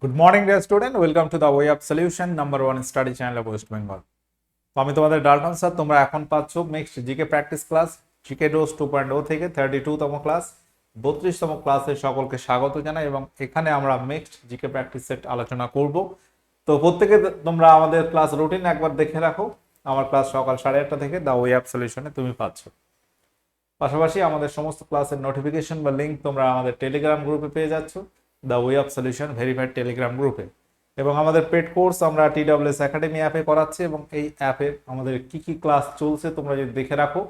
Good morning dear student welcome to the way of solution number one study channel of West Bengal তো আমি তোমাদের Dalton sir, তোমরা এখন পাচ্ছ next GK practice class GK dose two point o থেকে thirty two তম class বত্রিশতম ক্লাসে সকলকে স্বাগত জানাই এবং এখানে আমরা নেক্সট জিকে প্র্যাকটিস সেট আলোচনা করব। তো প্রত্যেকে তোমরা আমাদের ক্লাস রুটিন একবার দেখে রাখো। আমার ক্লাস সকাল সাড়ে আটটা থেকে দ্য ওয়ে অফ সলিউশনে তুমি পাচ্ছ। পাশাপাশি আমাদের সমস্ত ক্লাসের নোটিফিকেশন বা লিঙ্ক তোমরা আমাদের টেলিগ্রাম গ্রুপে পেয়ে যাচ্ছ। The way of solution verified Telegram গ্রুপে। এবং আমাদের পেড কোর্স আমরা টিডাব্লিউএস একাডেমি অ্যাপে করাচ্ছি এবং এই অ্যাপে আমাদের কি কি ক্লাস চলছে তোমরা যদি দেখে রাখো।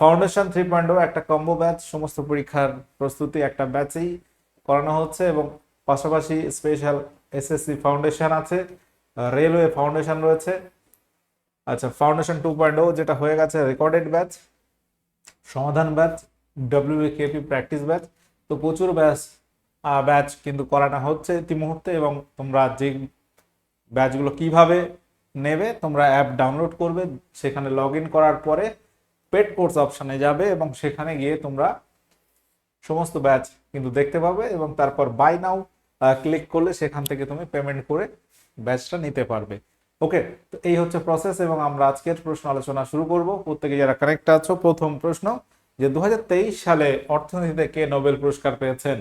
ফাউন্ডেশন থ্রি পয়েন্ট একটা কম্বো ব্যাচ সমস্ত পরীক্ষার প্রস্তুতি একটা ব্যাচেই করানো হচ্ছে এবং পাশাপাশি স্পেশাল এসএসসি ফাউন্ডেশন আছে রেলওয়ে ফাউন্ডেশন রয়েছে। আচ্ছা ফাউন্ডেশন টু পয়েন্ট যেটা হয়ে গেছে রেকর্ডেড ব্যাচ সমাধান ব্যাচ ডব্লিউকেপি প্র্যাকটিস ব্যাচ তো প্রচুর ব্যাচ ব্যাচ কিন্তু করানো হচ্ছে ইতিমুহূর্তে এবং তোমরা যে ব্যাচগুলো কীভাবে নেবে, তোমরা অ্যাপ ডাউনলোড করবে, সেখানে লগ করার পরে পেড কোর্স অপশানে যাবে এবং সেখানে গিয়ে তোমরা সমস্ত ব্যাচ কিন্তু দেখতে পাবে এবং তারপর বাই নাও ক্লিক করলে সেখান থেকে তুমি পেমেন্ট করে ব্যাচটা নিতে পারবে। ওকে তো এই হচ্ছে প্রসেস এবং আমরা আজকের প্রশ্ন আলোচনা শুরু করব। প্রত্যেকে যারা কানেক্ট আছো, প্রথম প্রশ্ন, যে দু হাজার তেইশ সালে অর্থনীতিতে কে নোবেল পুরস্কার পেয়েছেন?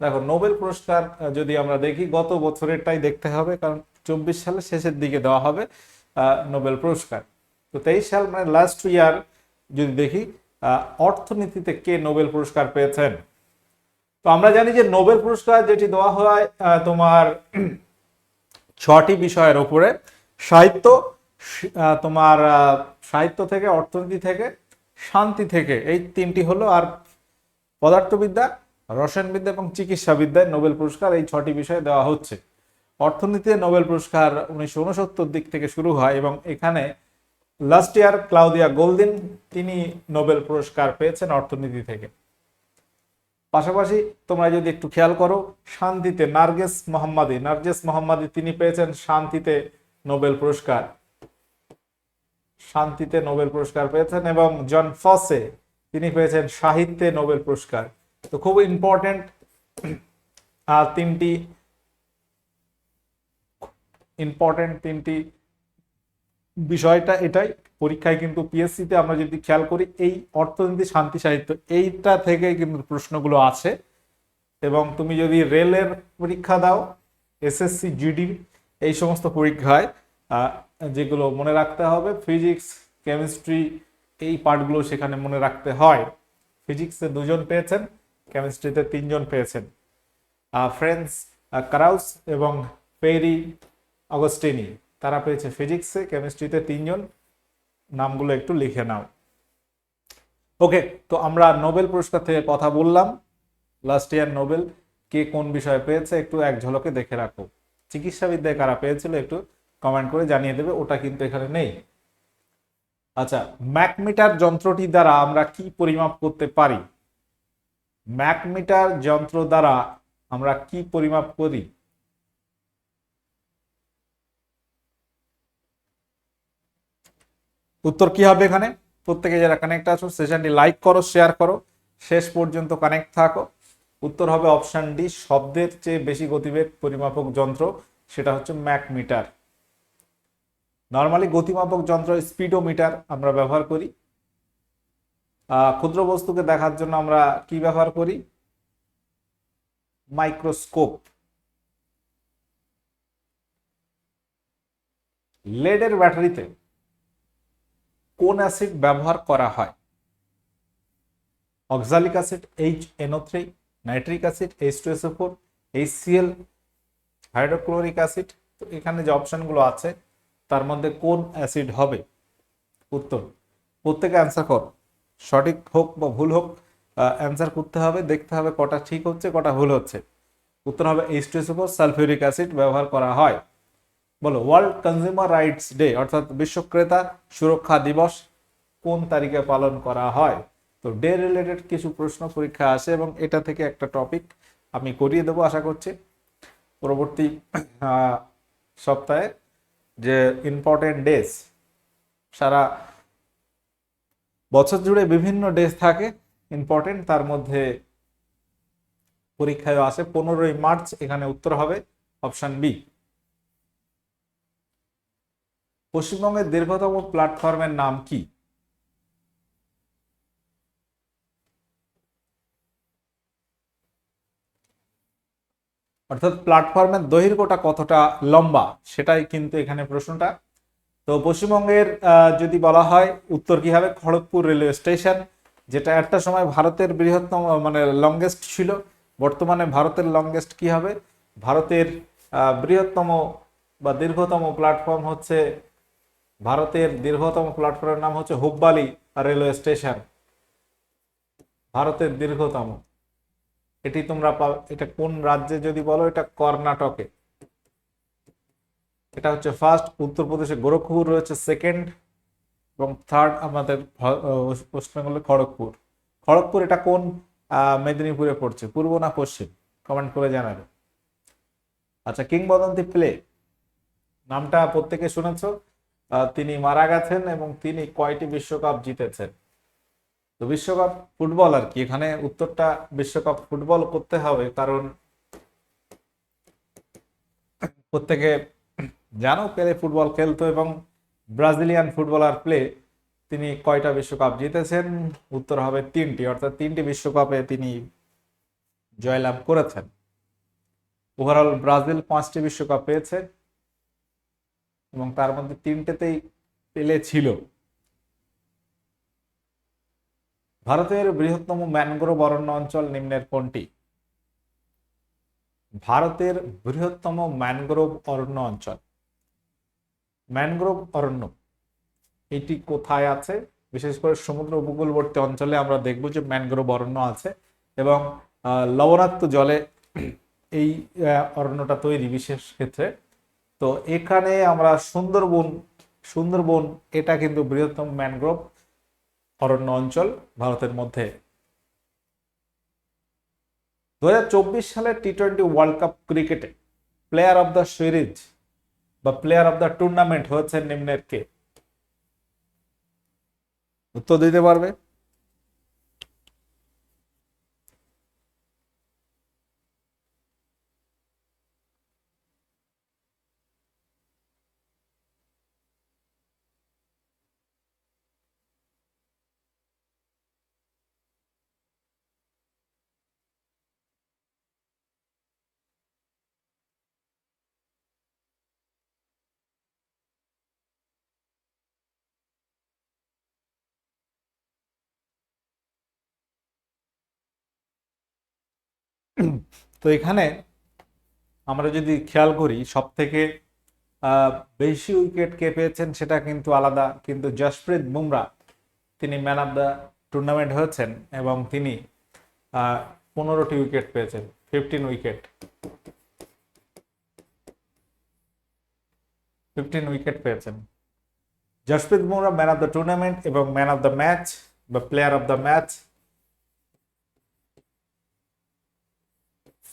দেখো, নোবেল পুরস্কার যদি আমরা দেখি, গত বছরেরটাই দেখতে হবে, কারণ চব্বিশ সালের শেষের দিকে দেওয়া হবে নোবেল পুরস্কার। তো তেইশ সাল মানে লাস্ট ইয়ার যদি দেখি অর্থনীতিতে কে নোবেল পুরস্কার পেয়েছেন? তো আমরা জানি যে নোবেল পুরস্কার যেটি দেওয়া হয় তোমার ছটি বিষয়ের ওপরে সাহিত্য তোমার সাহিত্য থেকে, অর্থনীতি থেকে, শান্তি থেকে, এই তিনটি হলো, আর পদার্থবিদ্যা রসায়নবিদ্যা এবং চিকিৎসাবিদ্যায় নোবেল পুরস্কার এই ছটি বিষয়ে দেওয়া হচ্ছে। অর্থনীতিতে নোবেল পুরস্কার উনিশশো উনসত্তর দিক থেকে শুরু হয় এবং এখানে লাস্ট ইয়ার ক্লাউদিয়া গোলদিন, তিনি নোবেল পুরস্কার পেয়েছেন অর্থনীতি থেকে। পাশাপাশি তোমরা যদি একটু খেয়াল করো, শান্তিতে নার্গেস মোহাম্মদী নার্গেস মোহাম্মদী তিনি পেয়েছেন শান্তিতে নোবেল পুরস্কার। শান্তিতে নোবেল পুরস্কার পেয়েছেন এবং জন ফসে তিনি পেয়েছেন সাহিত্যে নোবেল পুরস্কার। তো খুব ইম্পর্টেন্ট তিনটি ইম্পর্টেন্ট তিনটি বিষয়টা এটাই। পরীক্ষায় কিন্তু পিএসসি তে আমরা যদি খেয়াল করি, এই অর্থনীতি, শান্তি, সাহিত্য, এইটা থেকে কিন্তু প্রশ্নগুলো আছে। এবং তুমি যদি রেলের পরীক্ষা দাও এসএসসি জিডি এই সমস্ত পরীক্ষায় যেগুলো মনে রাখতে হবে ফিজিক্স কেমিস্ট্রি এই পার্টগুলো সেখানে মনে রাখতে হয়। ফিজিক্সে দুজন পেয়েছেন। কেমিস্ট্রিতে তিনজন পেয়েছেন। ফ্রেন্স কারাউস এবং পেরি অগস্টিনি, তারা পেয়েছে ফিজিক্সে, কেমিস্ট্রিতে তিনজন। নামগুলো একটু লিখে নাও। ওকে, তো আমরা নোবেল পুরস্কার থেকে কথা বললাম। লাস্ট ইয়ার নোবেল, কে কোন বিষয়ে পেয়েছে একটু এক ঝলকে দেখে রাখো। চিকিৎসাবিদ্যায় কারা পেয়েছিল একটু কমেন্ট করে জানিয়ে দেবে, ওটা কিন্তু এখানে নেই। আচ্ছা ম্যাকমিটার যন্ত্রটি দ্বারা আমরা কি পরিমাপ করতে পারি? ম্যাকমিটার যন্ত্র দ্বারা আমরা কি পরিমাপ করি? উত্তর কি হবে এখানে? প্রত্যেকে যারা কানেক্ট আছো সেশনটি লাইক করো শেয়ার করো, শেষ পর্যন্ত কানেক্ট থাকো। উত্তর হবে অপশান ডি শব্দের চেয়ে বেশি গতিবেগ পরিমাপক যন্ত্র, সেটা হচ্ছে ম্যাকমিটার। নর্মালি গতিমাপক যন্ত্র স্পিডোমিটার আমরা ব্যবহার করি। ক্ষুদ্র বস্তুকে দেখার জন্য আমরা কি ব্যবহার করি? মাইক্রোস্কোপ। লেডের ব্যাটারিতে কোন অ্যাসিড ব্যবহার করা হয়? Oxalic acid H NO three nitric acid H two SO four H CL hydrochloric acid. তো এখানে যে অপশনগুলো আছে, তার মধ্যে কোন অ্যাসিড হবে? উত্তর। প্রত্যেকে অ্যান্সার কর। সঠিক হোক বা ভুল হোক অ্যান্সার করতে হবে, দেখতে হবে কটা ঠিক হচ্ছে, কটা ভুল হচ্ছে। উত্তর হবে H two SO sulphuric acid ব্যবহার করা হয়। বলো ওয়ার্ল্ড কনজিউমার রাইটস ডে অর্থাৎ বিশ্ব ক্রেতা সুরক্ষা দিবস, কোন তারিখে পালন করা হয়? তো ডে রিলেটেড কিছু প্রশ্ন পরীক্ষা আসে এবং এটা থেকে একটা টপিক আমি করিয়ে দেবো, আশা করছি। পরবর্তী সপ্তাহে যে ইম্পর্টেন্ট ডেজ সারা বছর জুড়ে বিভিন্ন ডেজ থাকে ইম্পর্টেন্ট তার মধ্যে পরীক্ষায় আসে। পনেরোই মার্চ এখানে উত্তর হবে অপশন বি পশ্চিমবঙ্গের দীর্ঘতম প্ল্যাটফর্মের নাম কি? অর্থাৎ প্ল্যাটফর্মের দৈর্ঘ্যটা কতটা লম্বা, সেটাই কিন্তু এখানে প্রশ্নটা। তো পশ্চিমবঙ্গের যদি বলা হয় উত্তর কি হবে? খড়গপুর রেলওয়ে স্টেশন, যেটা একটা সময় ভারতের বৃহত্তম মানে লংগেস্ট ছিল। বর্তমানে ভারতের লংগেস্ট কি হবে? ভারতের বৃহত্তম বা দীর্ঘতম প্ল্যাটফর্ম হচ্ছে, ভারতের দীর্ঘতম প্ল্যাটফর্মের নাম হচ্ছে হুব্বালি রেলওয়ে স্টেশন। ভারতের দীর্ঘতম। এটি তোমরা এটা কোন রাজ্যে যদি বলো, এটা কর্ণাটকে। এটা হচ্ছে ফার্স্ট উত্তরপ্রদেশে গোরখপুর, রয়েছে সেকেন্ড এবং থার্ড আমাদের বেঙ্গলে খড়গপুর। খড়গপুর এটা কোন মেদিনীপুরে পড়ছে? পূর্ব না পশ্চিম? কমেন্ট করে জানাবে। আচ্ছা কিংবদন্তি প্লে নামটা প্রত্যেকে শুনেছ। তিনি মারা গেছেন এবং তিনি কয়টি বিশ্বকাপ জিতেছেন? তো বিশ্বকাপ ফুটবল আর কি, এখানে উত্তরটা বিশ্বকাপ ফুটবল করতে হবে, কারণ প্রত্যেকে জানো পেলে ফুটবল খেলতো এবং ব্রাজিলিয়ান ফুটবলার প্লে তিনি কয়টা বিশ্বকাপ জিতেছেন? উত্তর হবে তিনটি, অর্থাৎ তিনটি বিশ্বকাপে তিনি জয়লাভ করেছেন। ওভারঅল ব্রাজিল পাঁচটি বিশ্বকাপ পেয়েছে এবং তার মধ্যে তিনটেতেই পেলে ছিল। ভারতের বৃহত্তম ম্যানগ্রোভ অরণ্য অঞ্চল নিম্নের কোনটি? ভারতের বৃহত্তম ম্যানগ্রোভ অরণ্য অঞ্চল। ম্যানগ্রোভ অরণ্য এটি কোথায় আছে? বিশেষ করে সমুদ্র উপকূলবর্তী অঞ্চলে আমরা দেখব যে ম্যানগ্রোভ অরণ্য আছে এবং লবণাক্ত জলে এই অরণ্যটা তৈরি বিশেষ ক্ষেত্রে। তো এখানে আমরা সুন্দরবন সুন্দরবন এটা কিন্তু বৃহত্তম ম্যানগ্রোভ অরণ্য অঞ্চল ভারতের মধ্যে। দু সালের টি টোয়েন্টি ওয়ার্ল্ড কাপ ক্রিকেটে প্লেয়ার অফ দ্য সিরিজ বা প্লেয়ার অফ দ্য টুর্নামেন্ট হয়েছে নিম্নের কে উত্তর দিতে পারবে তো এখানে আমরা যদি খেয়াল করি সব থেকে বেশি উইকেট কে পেয়েছেন সেটা কিন্তু আলাদা, কিন্তু জসপ্রীত বুমরা, তিনি ম্যান অফ দ্য টুর্নামেন্ট হয়েছেন এবং তিনি পনেরোটি উইকেট পেয়েছেন ফিফটিন উইকেট ফিফটিন উইকেট পেয়েছেন। Jasprit Bumrah man of the tournament এবং ম্যান অফ দ্য ম্যাচ বা প্লেয়ার অফ দ্য ম্যাচ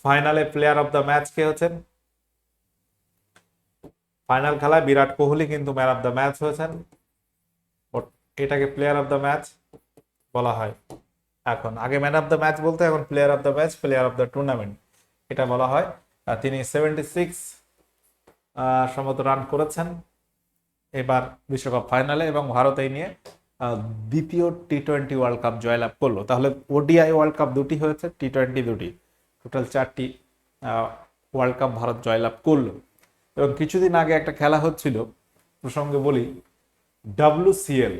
ফাইনালে প্লেয়ার অফ দ্য ম্যাচ কে হচ্ছেন ফাইনাল খেলায় বিরাট কোহলি কিন্তু ম্যান অফ দ্য ম্যাচ হয়েছেন। এটাকে প্লেয়ার অফ দ্য ম্যাচ বলা হয়। এখন, আগে ম্যান অফ দ্য ম্যাচ বলতে, এখন player of the match, player of the tournament. এটা বলা হয়। তিনি সেভেন্টি সিক্স সম্ভবত রান করেছেন এবার বিশ্বকাপ ফাইনালে এবং ভারত এই নিয়ে দ্বিতীয় টি টোয়েন্টি ওয়ার্ল্ড কাপ জয়লাভ করল। তাহলে ওডিআই ওয়ার্ল্ড কাপ দুটি হয়েছে টি টোয়েন্টি দুটি। টোটাল চারটি ওয়ার্ল্ড কাপ ভারত জয়লাভ করল। এবং কিছুদিন আগে একটা খেলা হচ্ছিল, প্রসঙ্গে বলি ডাব্লিউসিএল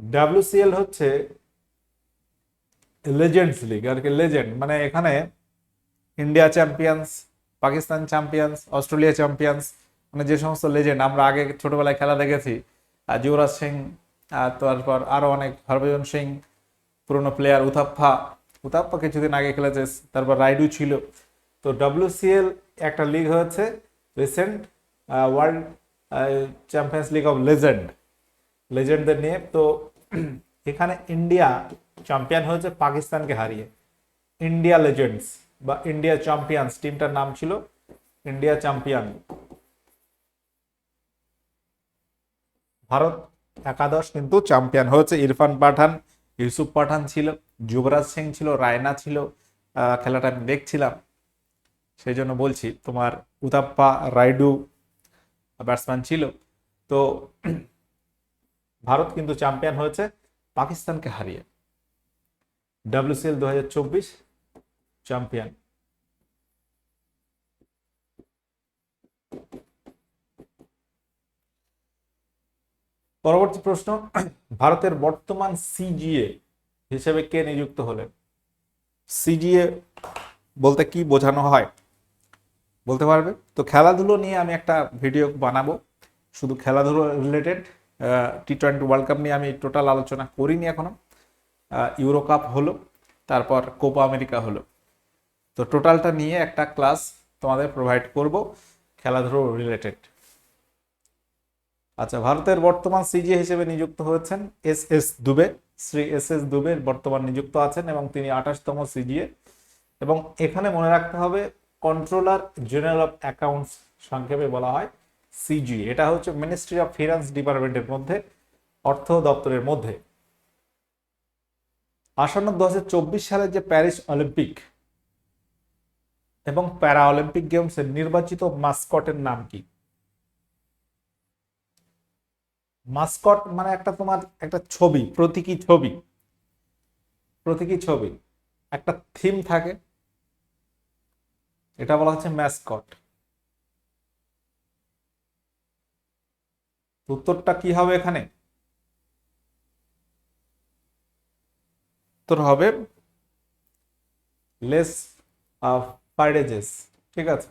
ডাব্লিউসিএল হচ্ছে লেজেন্ডস লিগ আর কি লেজেন্ড মানে এখানে India champions Pakistan champions Australia champions মানে যে সমস্ত লেজেন্ড আমরা আগে ছোটবেলায় খেলা দেখেছি যুবরাজ সিং তারপর আরও অনেক, হরভজন সিং, পুরনো প্লেয়ার উথাপ্পা উথাপ্পা কিছুদিন আগে খেলেছে, তারপর রাইডু ছিল। তো ডব্লিউসিএল একটা লিগ হয়েছে recent world champions league of legend লেজেন্ডদের নিয়ে। তো এখানে ইন্ডিয়া চ্যাম্পিয়ন হয়েছে, পাকিস্তানকে হারিয়ে। ইন্ডিয়া লেজেন্ডস বা ইন্ডিয়া চ্যাম্পিয়ন্স টিমটার নাম ছিল ইন্ডিয়া চ্যাম্পিয়ন ভারত একাদশ কিন্তু চ্যাম্পিয়ন হয়েছে, ইরফান পাঠান। ইউসুফ পাঠান ছিল, যুবরাজ সিং ছিল, রায়না ছিল খেলাটা আমি দেখছিলাম। সেই জন্য বলছি, তোমার উতাপ্পা রাইডু ব্যাটসম্যান ছিল। তো ভারত কিন্তু চ্যাম্পিয়ন হয়েছে পাকিস্তানকে হারিয়ে। ডাব্লিউসিএল দু হাজার চব্বিশ চ্যাম্পিয়ন পরবর্তী প্রশ্ন, ভারতের বর্তমান সিজিএ হিসেবে কে নিযুক্ত হলেন? সিজিএ বলতে কি বোঝানো হয়? বলতে পারবে? তো খেলাধুলো নিয়ে আমি একটা ভিডিও বানাবো। শুধু খেলাধুলো related T twenty world cup নিয়ে আমি টোটাল আলোচনা করিনি এখনও। ইউরো কাপ হলো, তারপর কোপা আমেরিকা হলো। তো টোটালটা নিয়ে একটা ক্লাস তোমাদের প্রোভাইড করব, খেলাধুলো রিলেটেড আচ্ছা ভারতের বর্তমান সিজি হিসেবে নিযুক্ত হয়েছেন S S Dubey, Shri S S Dubey বর্তমান নিযুক্ত আছেন এবং তিনি আঠাশতম সিজিএ এবং এখানে মনে রাখতে হবে কন্ট্রোলার জেনারেল অফ অ্যাকাউন্টস সংক্ষেপে বলা হয় সিজি এটা হচ্ছে মিনিস্ট্রি অফ ফিনান্স ডিপার্টমেন্টের মধ্যে, অর্থ দপ্তরের মধ্যে। আসন্ন দু সালের যে প্যারিস অলিম্পিক এবং প্যারা অলিম্পিক গেমসের নির্বাচিত মাস্কটের নাম কি? মাস্কট মানে একটা তোমার একটা ছবি, প্রতীকী ছবি। প্রতীকী ছবি। একটা থিম থাকে। এটা বলা হচ্ছে ম্যাসকট উত্তরটা কি হবে এখানে? উত্তর হবে লেস পাইডেজেস ঠিক আছে?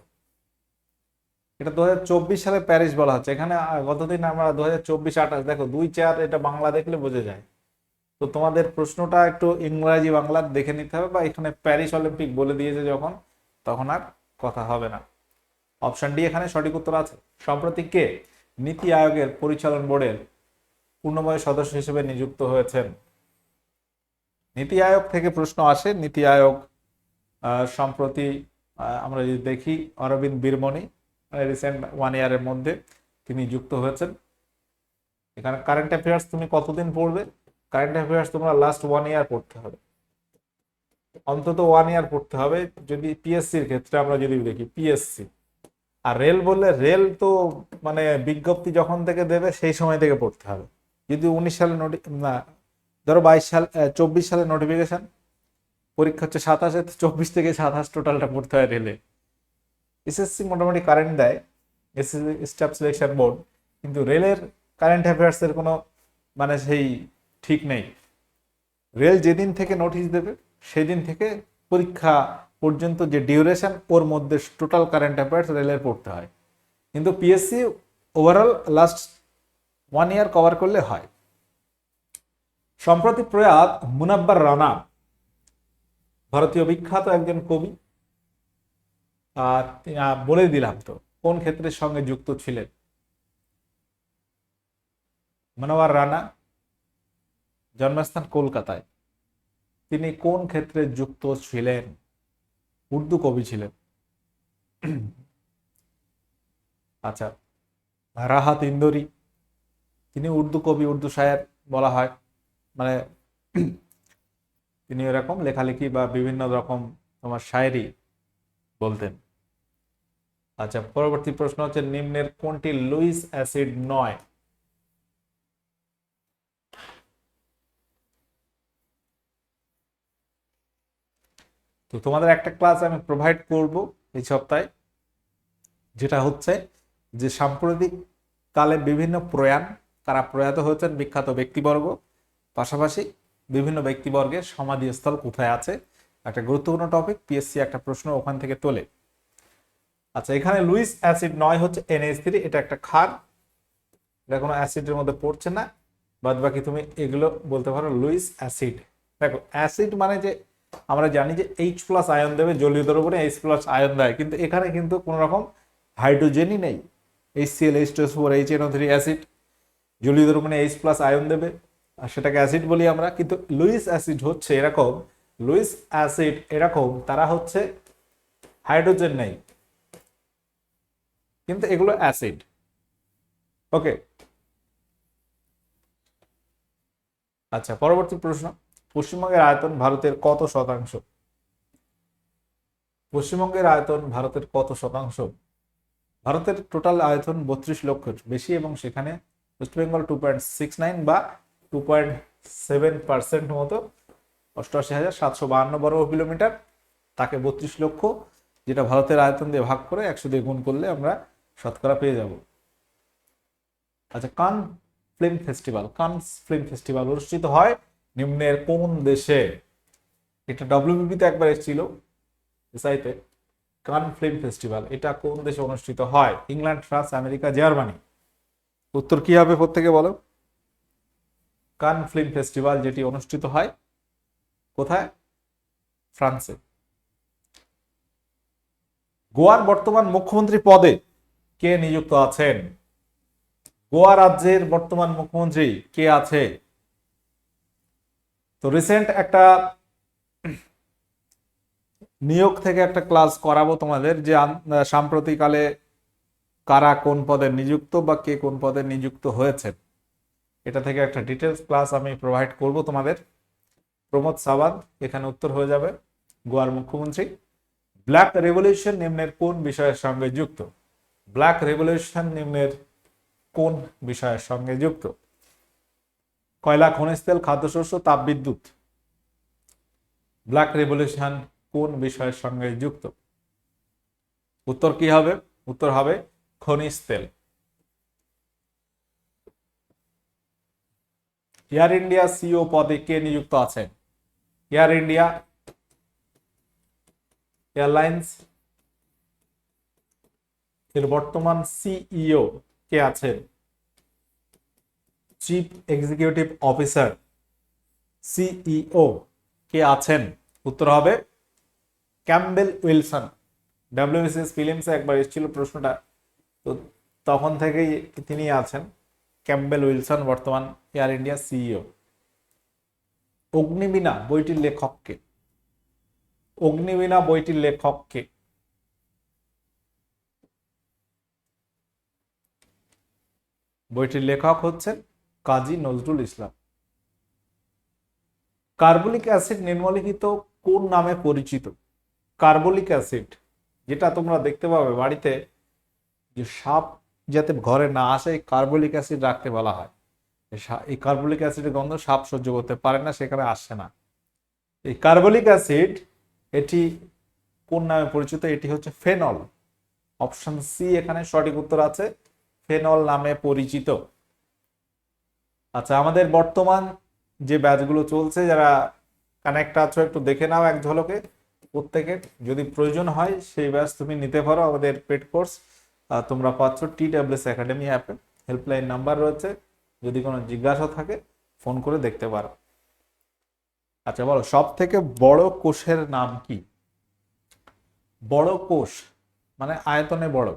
এটা দু হাজার চব্বিশ সালে প্যারিস বলা হচ্ছে। এখানে গতদিন আমরা দু হাজার চব্বিশ আঠাশ, দেখো, দুই চার, এটা বাংলা দেখলে বোঝা যায়। তো তোমাদের প্রশ্নটা একটু ইংরাজি বাংলা দেখে নিতে হবে, বা এখানে প্যারিস অলিম্পিক বলে দিয়েছে যখন, তখন আর কথা হবে না। অপশন ডি এখানে সঠিক উত্তর আছে। সম্প্রতি কে? নীতি আয়োগের পরিচালন বোর্ডের পূর্ণময় সদস্য হিসেবে নিযুক্ত হয়েছেন। নীতি আয়োগ থেকে প্রশ্ন আসে, নীতি আয়োগ সম্প্রতি আমরা যদি দেখি, অরবিন্দ বীরমণি রিসেন্ট ওয়ান ইয়ারের মধ্যে তিনি যুক্ত হয়েছেন। এখানে কারেন্ট অ্যাফেয়ার্স তুমি কতদিন পড়বে? কারেন্ট অ্যাফেয়ার্স তোমরা লাস্ট ওয়ান ইয়ার পড়তে হবে। অন্তত ওয়ান ইয়ার পড়তে হবে। যদি পিএসসির ক্ষেত্রে আমরা যদি দেখি পিএসসি আর রেল বললে রেল তো মানে বিজ্ঞপ্তি যখন থেকে দেবে, সেই সময় থেকে পড়তে হবে। যদি উনিশ সালে নোটি না, ধরো বাইশ সাল চব্বিশ সালে নোটিফিকেশন পরীক্ষা হচ্ছে সাতাশে চব্বিশ থেকে সাতাশ টোটালটা পড়তে হয় রেলে এসএসসি মোটামুটি কারেন্ট দেয় এসএসসি স্টাফ সিলেকশন বোর্ড কিন্তু রেলের কারেন্ট অ্যাফেয়ার্সের কোনো মানে সেই ঠিক নেই। রেল যেদিন থেকে নোটিশ দেবে, সেদিন থেকে পরীক্ষা পর্যন্ত যে ডিউরেশন ওর মধ্যে টোটাল কারেন্ট অ্যাফেয়ার্স রেলের পড়তে হয়। কিন্তু PSC overall last one year cover করলে হয়। সম্প্রতি প্রয়াত মুনাব্বার রানা, ভারতীয় বিখ্যাত একজন কবি বলে দিলাম তো, কোন ক্ষেত্রের সঙ্গে যুক্ত ছিলেন? মনোয়ার রানা, জন্মস্থান কলকাতায়। তিনি কোন ক্ষেত্রে যুক্ত ছিলেন? উর্দু কবি ছিলেন। আচ্ছা রাহাত ইন্দোরি, তিনি উর্দু কবি, উর্দু শায়ের বলা হয়। মানে তিনি এরকম লেখালেখি বা বিভিন্ন রকম তোমার শায়েরি বলতেন। আচ্ছা পরবর্তী প্রশ্ন হচ্ছে নিম্নের কোনটি লুইস অ্যাসিড নয়? তো তোমাদের একটা ক্লাস আমি প্রোভাইড করব এই সপ্তাহে, যেটা হচ্ছে যে সাম্প্রতিক কালে বিভিন্ন প্রয়াণ, তারা প্রয়াত হয়েছেন বিখ্যাত ব্যক্তিবর্গ, পাশাপাশি বিভিন্ন ব্যক্তিবর্গের সমাধিস্থল কোথায় আছে? একটা গুরুত্বপূর্ণ টপিক পিএসসি একটা প্রশ্ন ওখান থেকে তোলে। আচ্ছা এখানে লুইস অ্যাসিড নয় হচ্ছে এনএস থ্রি এটা একটা ক্ষার। এটা কোনো অ্যাসিডের মধ্যে পড়ছে না। বাদ বাকি তুমি এগুলো বলতে পারো লুইস অ্যাসিড। দেখো, অ্যাসিড মানে যে আমরা জানি যে এইচ প্লাস আয়ন দেবে জলীয় দ্রবণে এইচ প্লাস আয়ন দেয়। কিন্তু এখানে কিন্তু কোনো রকম হাইড্রোজেনই নেই। H CL H two four H NO three acid জলীয় দ্রবণে এইচ প্লাস আয়ন দেবে। আর সেটাকে অ্যাসিড বলি আমরা। কিন্তু লুইস অ্যাসিড হচ্ছে এরকম, লুইস অ্যাসিড এরকম, তারা হচ্ছে হাইড্রোজেন নেই। কিন্তু এগুলো অ্যাসিড ওকে আচ্ছা পরবর্তী প্রশ্ন। পশ্চিমবঙ্গের আয়তন ভারতের কত শতাংশ? পশ্চিমবঙ্গের আয়তন ভারতের কত শতাংশ? ভারতের টোটাল আয়তন বত্রিশ লক্ষ বেশি এবং সেখানে West Bengal two point six nine বা টু পয়েন্ট সেভেন পার্সেন্ট মতো অষ্টআশি হাজার সাতশো বাহান্ন বর্গ কিলোমিটার। তাকে বত্রিশ লক্ষ, যেটা ভারতের আয়তন দিয়ে ভাগ করে একশো দিয়ে গুণ করলে আমরা শতকরা পেয়ে যাব। আচ্ছা Cannes film festival Cannes film festival অনুষ্ঠিত হয় নিম্নের কোন দেশে? এটা ডব্লিউবিপিতে একবার এসেছিল, এসআইতে। কান ফিল্ম ফেস্টিভ্যাল, এটা কোন দেশে অনুষ্ঠিত হয়? England, France, America, Germany. উত্তর কি হবে প্রত্যেকে বলো? কান ফিল্ম ফেস্টিভ্যাল যেটি অনুষ্ঠিত হয় কোথায়? ফ্রান্সে। গোয়ার বর্তমান মুখ্যমন্ত্রী পদে কে নিযুক্ত আছেন? গোয়া রাজ্যের বর্তমান মুখ্যমন্ত্রী কে আছে? তো রিসেন্ট একটা নিয়োগ থেকে একটা ক্লাস করাবো তোমাদের যে সাম্প্রতিককালে কারা কোন পদে নিযুক্ত বা কে কোন পদে নিযুক্ত হয়েছে এটা থেকে একটা ডিটেলস ক্লাস আমি প্রোভাইড করব তোমাদের। প্রমোদ সাওয়ান্ত এখানে উত্তর হয়ে যাবে। গোয়ার মুখ্যমন্ত্রী। ব্ল্যাক রেভলিউশন নিম্নের কোন বিষয়ের সঙ্গে যুক্ত? ব্ল্যাক রেভলিউশন নিম্নের কোন বিষয়ের সঙ্গে যুক্ত? কয়লা, খনিজ তেল, খাদ্যশস্য, তাপবিদ্যুৎ? ব্ল্যাক রেভলিউশন কোন বিষয়ের সঙ্গে যুক্ত? উত্তর কি হবে? উত্তর হবে খনিজ তেল। এয়ার ইন্ডিয়া সিও পদে কে নিযুক্ত আছেন? এয়ার ইন্ডিয়া এয়ারলাইন্স এর বর্তমান সিইও কে আছেন? চিফ এক্সিকিউটিভ অফিসার সিইও কে আছেন? উত্তর হবে ক্যাম্বেল উইলসন। ডাব্লিউবিসিএস ফিলিমসে একবার এসেছিল প্রশ্নটা। তো তখন থেকেই তিনি আছেন ক্যাম্বেল উইলসন, বর্তমান এয়ার ইন্ডিয়া সিইও। অগ্নিবীণা বইটির লেখককে। অগ্নিবীণা বইটির লেখককে বইটির লেখক হচ্ছেন কাজী নজরুল ইসলাম। কার্বলিক অ্যাসিড নিম্নলিখিত কোন নামে পরিচিত? কার্বলিক অ্যাসিড, যেটা তোমরা দেখতে পাবে বাড়িতে, যে সাপ যাতে ঘরে না আসে, এই কার্বলিক অ্যাসিড রাখতে বলা হয়। এই কার্বলিক অ্যাসিডের গন্ধ সাপ সহ্য করতে পারে না, সেখানে আসে না। এই কার্বলিক অ্যাসিড, এটি কোন নামে পরিচিত? এটি হচ্ছে ফেনল। অপশন সি এখানে সঠিক উত্তর আছে। ফেনল নামে পরিচিত। আচ্ছা আমাদের বর্তমান যে ব্যাচগুলো চলছে, যারা কানেক্ট আছো, একটু দেখে নাও এক ঝলকে প্রত্যেকের যদি প্রয়োজন হয়, সেই ব্যাচ তুমি নিতে পারো আমাদের পেড কোর্স। তোমরা পাচ্ছ টি ডাব্লিউএস একাডেমি অ্যাপে। হেল্পলাইন নাম্বার রয়েছে। যদি কোনো জিজ্ঞাসা থাকে, ফোন করে দেখতে পারো। আচ্ছা বলো সব থেকে বড় কোষের নাম কি? বড় কোষ মানে আয়তনে বড়।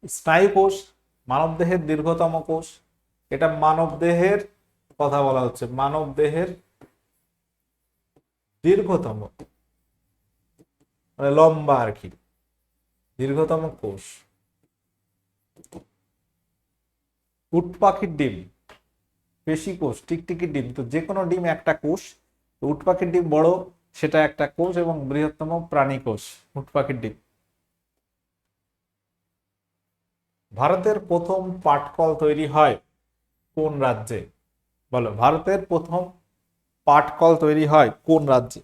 তো স্নায়ু কোষ, মানব দেহের দীর্ঘতম কোষ, এটা মানব দেহের কথা বলা হচ্ছে, মানব দেহের দীর্ঘতম মানে লম্বা আর কি, দীর্ঘতম কোষ। উট পাখির ডিম, পেশি কোষ, টিকটিকির ডিম, তো যে কোনো ডিম একটা কোষ উট পাখির ডিম বড়, সেটা একটা কোষ এবং বৃহত্তম প্রাণী কোষ, উট পাখির ডিম। ভারতের প্রথম পাটকল তৈরি হয় কোন রাজ্যে? বলো, ভারতের প্রথম পাটকল তৈরি হয় কোন রাজ্যে?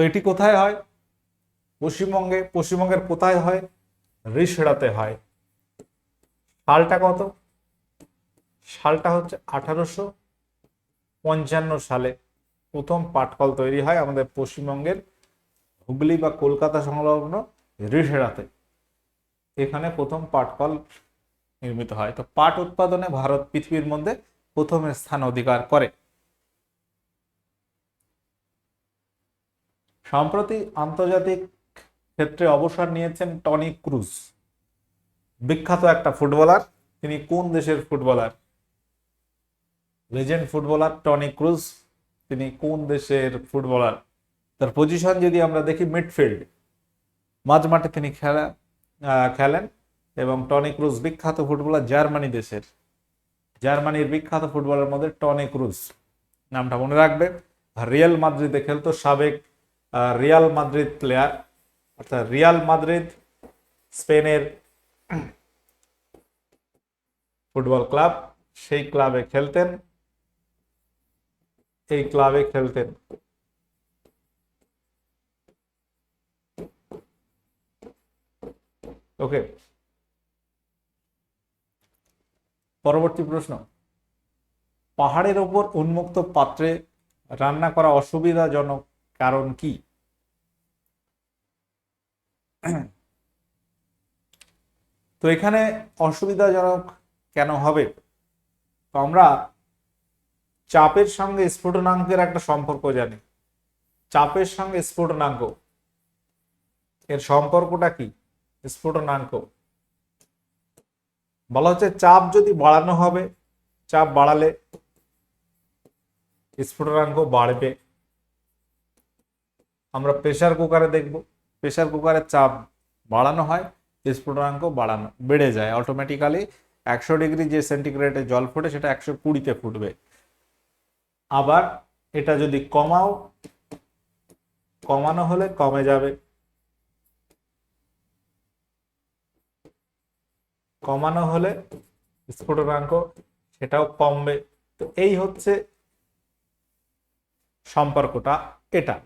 তো এটি কোথায় হয়? পশ্চিমবঙ্গে। পশ্চিমবঙ্গের কোথায় হয়? রিষড়াতে হয়। সালটা কত? সালটা হচ্ছে আঠারোশো পঞ্চান্ন সালে প্রথম পাটকল তৈরি হয় আমাদের পশ্চিমবঙ্গের হুগলি বা কলকাতা সংলগ্ন রিষড়াতে এখানে প্রথম পাটকল নির্মিত হয়। তো পাট উৎপাদনে ভারত পৃথিবীর মধ্যে প্রথম স্থান অধিকার করে। সম্প্রতি আন্তর্জাতিক ক্ষেত্রে অবসর নিয়েছেন টনি ক্রুজ। বিখ্যাত একটা ফুটবলার। তিনি কোন দেশের footballer? Legend footballer Toni Kroos. তিনি কোন দেশের ফুটবলার? তার পজিশন যদি আমরা দেখি মিডফিল্ড মাঝ মাঠে তিনি খেলা খেলেন এবং টনি ক্রুজ বিখ্যাত ফুটবলার জার্মানি দেশের। জার্মানির বিখ্যাত ফুটবলার মধ্যে টনি ক্রুজ। নামটা মনে রাখবে রিয়াল মাদ্রিদে খেলতো সাবেক রিয়াল মাদ্রিদ প্লেয়ার অর্থাৎ রিয়াল মাদ্রিদ, স্পেনের ফুটবল ক্লাব, সেই ক্লাবে খেলতেন। এই ক্লাবে খেলতেন। ওকে। পরবর্তী প্রশ্ন। পাহাড়ের ওপর উন্মুক্ত পাত্রে রান্না করা অসুবিধাজনক কারণ কি? তো এখানে অসুবিধাজনক কেন হবে? তো আমরা চাপের সঙ্গে স্ফুটনাঙ্কের একটা সম্পর্ক জানি। চাপের সঙ্গে স্ফুটনাঙ্ক। এর সম্পর্কটা কি? স্ফুটনাঙ্ক। বলা হচ্ছে চাপ যদি বাড়ানো হবে, চাপ বাড়ালে স্ফুটনাঙ্ক বাড়বে। আমরা প্রেশার কুকারে দেখব। প্রেশার কুকারের চাপ বাড়ানো হয়, স্ফুটনাঙ্ক বাড়ানো, বেড়ে যায় অটোমেটিক্যালি একশো ডিগ্রি যে সেন্টিগ্রেডে জল ফোটে, সেটা একশো কুড়িতে ফুটবে। আবার এটা যদি কমাও, কমানো হলে কমে যাবে। কমানো হলে স্ফুটনাঙ্ক সেটাও কমবে। তো এই হচ্ছে সম্পর্কটা, এটা।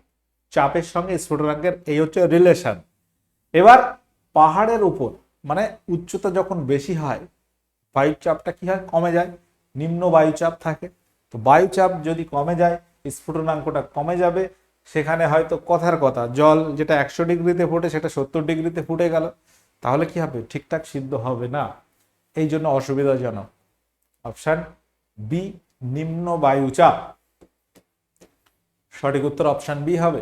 চাপের সঙ্গে স্ফুটনাঙ্কের এই হচ্ছে রিলেশন এবার পাহাড়ের উপর মানে উচ্চতা যখন বেশি হয়, বায়ুচাপটা কি হয়? কমে যায়। নিম্ন বায়ুচাপ থাকে। তো বায়ুচাপ যদি কমে যায়, স্ফুটনাঙ্কটা কমে যাবে। সেখানে হয়তো কথার কথা, জল যেটা একশো ডিগ্রিতে ফুটে, সেটা সত্তর ডিগ্রিতে ফুটে গেল। তাহলে কি হবে? ঠিকঠাক সিদ্ধ হবে না। এই জন্য অসুবিধাজনক। অপশান বি নিম্ন বায়ুচাপ। সঠিক উত্তর অপশান বি হবে।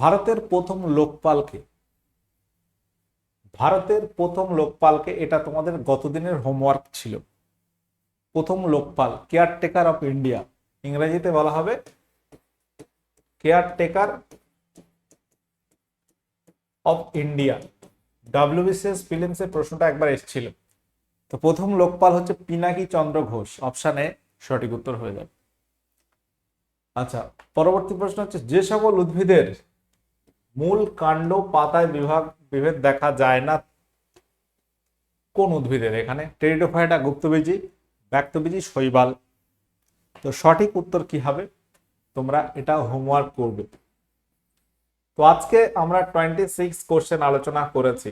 ভারতের প্রথম লোকপালকে, ভারতের প্রথম লোকপালকে এটা তোমাদের গতদিনের হোমওয়ার্ক ছিল। প্রথম লোকপাল কেয়ারটেকার অফ ইন্ডিয়া ইংরেজিতে বলা হবে কেয়ারটেকার অফ ইন্ডিয়া ডাব্লিউবিসিএস ফিলিমসের প্রশ্নটা একবার এসেছিল। তো প্রথম লোকপাল হচ্ছে পিনাকি চন্দ্র ঘোষ। অপশানে সঠিক উত্তর হয়ে যাবে। আচ্ছা পরবর্তী প্রশ্ন হচ্ছে যে সকল উদ্ভিদের মূল কাণ্ড, পাতায় বিভাগ, বিভেদ দেখা যায় না। কোন উদ্ভিদের এখানে? টেরিডোফাইটা গুপ্তবীজি, ব্যক্তবীজি, শৈবাল। তো সঠিক উত্তর কি হবে? তোমরা এটা হোমওয়ার্ক করবে। তো আজকে আমরা টোয়েন্টি সিক্স কোশ্চেন আলোচনা করেছি।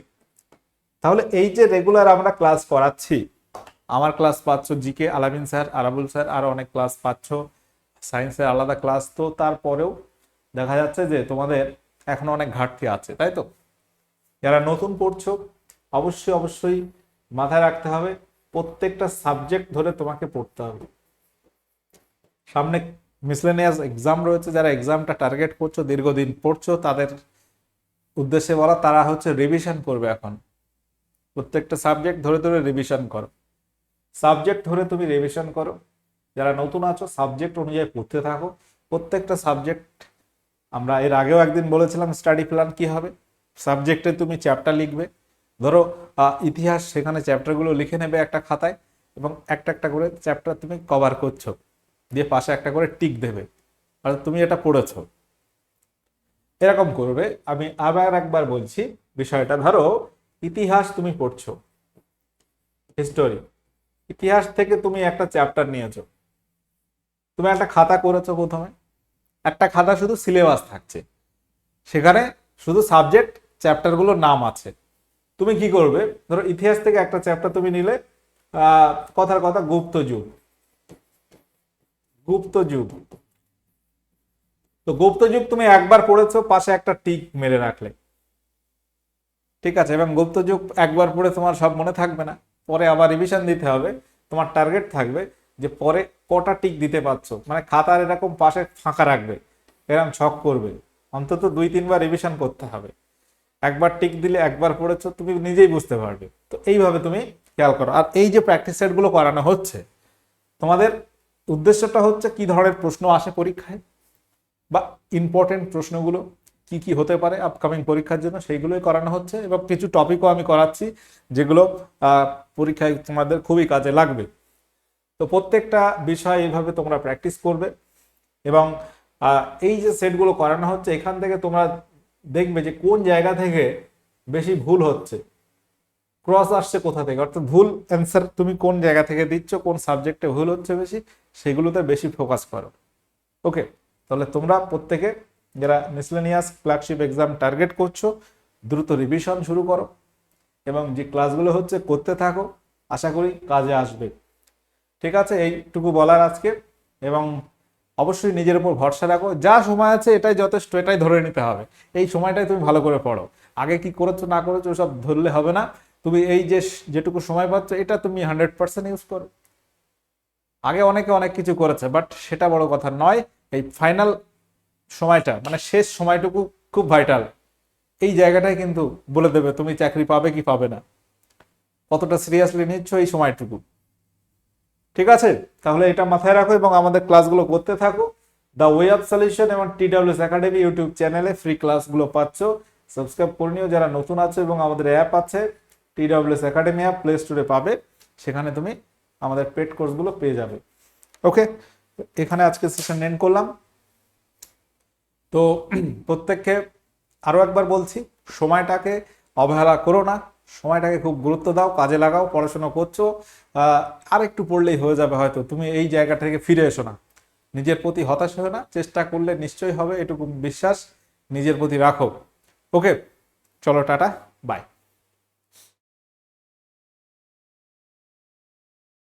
তাহলে এই যে রেগুলার আমরা ক্লাস করাচ্ছি, আমার ক্লাস পাচ্ছ জিকে আলামিন স্যার আরাবুল স্যার আর অনেক ক্লাস পাচ্ছ। সায়েন্সের আলাদা ক্লাস তো তারপরেও দেখা যাচ্ছে যে তোমাদের এখনও অনেক ঘাটতি আছে, তাই তো? যারা নতুন পড়ছো, অবশ্যই অবশ্যই মাথায় রাখতে হবে, প্রত্যেকটা সাবজেক্ট ধরে তোমাকে পড়তে হবে। সামনে মিসলেনিয়াস এক্সাম রয়েছে, যারা এক্সামটা টার্গেট করছ, দীর্ঘদিন পড়ছো, তাদের উদ্দেশ্যে বলা, তারা হচ্ছে রিভিশন করবে এখন। প্রত্যেকটা সাবজেক্ট ধরে ধরে রিভিশন করো। সাবজেক্ট ধরে তুমি রিভিশন করো। যারা নতুন আছো, সাবজেক্ট অনুযায়ী পড়তে থাকো। প্রত্যেকটা সাবজেক্ট আমরা এর আগেও একদিন বলেছিলাম স্টাডি প্ল্যান কি হবে? সাবজেক্টে তুমি চ্যাপ্টার লিখবে। ধরো ইতিহাস, সেখানে চ্যাপ্টারগুলো লিখে নেবে একটা খাতায় এবং একটা একটা করে চ্যাপ্টার তুমি কভার করছ। দিয়ে পাশে একটা করে টিক দেবে। আর তুমি এটা পড়েছো। এরকম করবে। আমি আবার একবার বলছি, বিষয়টা ধরো, ইতিহাস তুমি পড়ছো। হিস্টোরি ইতিহাস থেকে তুমি একটা চ্যাপ্টার নিয়েছো। তুমি একটা খাতা করেছ প্রথমে। একটা খাতা শুধু সিলেবাস থাকছে। সেখানে শুধু সাবজেক্ট চ্যাপ্টারগুলোর নাম আছে। তুমি কি করবে? ধরো ইতিহাস থেকে একটা চ্যাপ্টার তুমি নিলে কথার কথা গুপ্ত যুগ। গুপ্ত যুগ। তো গুপ্ত যুগ তুমি একবার পড়েছো, পাশে একটা টিক মেরে রাখলে। ঠিক আছে, এবং গুপ্ত যুগ একবার পড়ে তোমার সব মনে থাকবে না। পরে আবার রিভিশন দিতে হবে, তোমার টার্গেট থাকবে। যে পরে কটা টিক দিতে পারছ? মানে খাতার এরকম পাশে ফাঁকা রাখবে। এরকম ছক করবে। অন্তত দুই, তিনবার রিভিশন করতে হবে। একবার টিক দিলে একবার পড়েছো, তুমি নিজেই বুঝতে পারবে। তো এইভাবে তুমি খেয়াল করো। আর এই যে প্র্যাকটিস সেটগুলো করানো হচ্ছে, তোমাদের উদ্দেশ্যটা হচ্ছে কি ধরনের প্রশ্ন আসে পরীক্ষায়? বা ইম্পর্টেন্ট প্রশ্নগুলো কি কি হতে পারে আপকামিং পরীক্ষার জন্য, সেইগুলোই করানো হচ্ছে। এবং কিছু টপিকও আমি করাচ্ছি, যেগুলো পরীক্ষায় তোমাদের খুবই কাজে লাগবে। তো প্রত্যেকটা বিষয় এইভাবে তোমরা প্র্যাকটিস করবে এবং এই যে সেটগুলো করানো হচ্ছে, এখান থেকে তোমরা দেখবে যে কোন জায়গা থেকে বেশি ভুল হচ্ছে। ক্রস আসছে কোথা থেকে? অর্থাৎ ভুল অ্যান্সার তুমি কোন জায়গা থেকে দিচ্ছ, কোন সাবজেক্টে ভুল হচ্ছে বেশি, সেগুলোতে বেশি ফোকাস করো। ওকে তাহলে তোমরা প্রত্যেকে যারা মিসলেনিয়াস ক্লার্কশিপ এক্সাম টার্গেট করছ, দ্রুত রিভিশন শুরু করো এবং যে ক্লাসগুলো হচ্ছে, করতে থাকো। আশা করি কাজে আসবে। ঠিক আছে, এইটুকু বলার আজকে। এবং অবশ্যই নিজের উপর ভরসা রাখো। যা সময় আছে, এটাই যথেষ্ট, এটাই ধরে নিতে হবে। এই সময়টাই তুমি ভালো করে পড়ো। আগে কি করেছ, না করেছ সব ধরলে হবে না। তুমি এই যে যেটুকু সময় পাচ্ছ, এটা তুমি হান্ড্রেড পার্সেন্ট ইউজ করো। আগে অনেকে অনেক কিছু করেছে বাট সেটা বড় কথা নয়। এই ফাইনাল সময়টা মানে শেষ সময়টুকু খুব ভাইটাল এই জায়গাটাই কিন্তু বলে দেবে, তুমি চাকরি পাবে কি পাবে না। কতটা সিরিয়াসলি নিচ্ছ এই সময়টুকু। ঠিক আছে? তাহলে এটা মাথায় রাখো এবং আমাদের ক্লাসগুলো করতে থাকো। দ্য ওয়ে অফ সলিউশন এবং টিডাব্লিউএস একাডেমি ইউটিউব চ্যানেলে ফ্রি ক্লাসগুলো পাচ্ছ। সাবস্ক্রাইব করে নিও যারা নতুন আছে এবং আমাদের অ্যাপ আছে টিডাব্লিউএস একাডেমি অ্যাপ প্লে স্টোরে পাবে। সেখানে তুমি আমাদের পেড কোর্সগুলো পেয়ে যাবে। ওকে এখানে আজকে সেশন এন্ড করলাম। তো, প্রত্যেককে আরও একবার বলছি, সময়টাকে অবহেলা করো না। সময়টাকে খুব গুরুত্ব দাও, কাজে লাগাও, পড়াশোনা করছ আর একটু পড়লেই হয়ে যাবে হয়তো। তুমি এই জায়গা থেকে ফিরে এসো না। নিজের প্রতি হতাশ হয়ে না, চেষ্টা করলে নিশ্চয়ই হবে, এটুকু বিশ্বাস। নিজের প্রতি রাখো। ওকে, চলো, টাটা, বাই।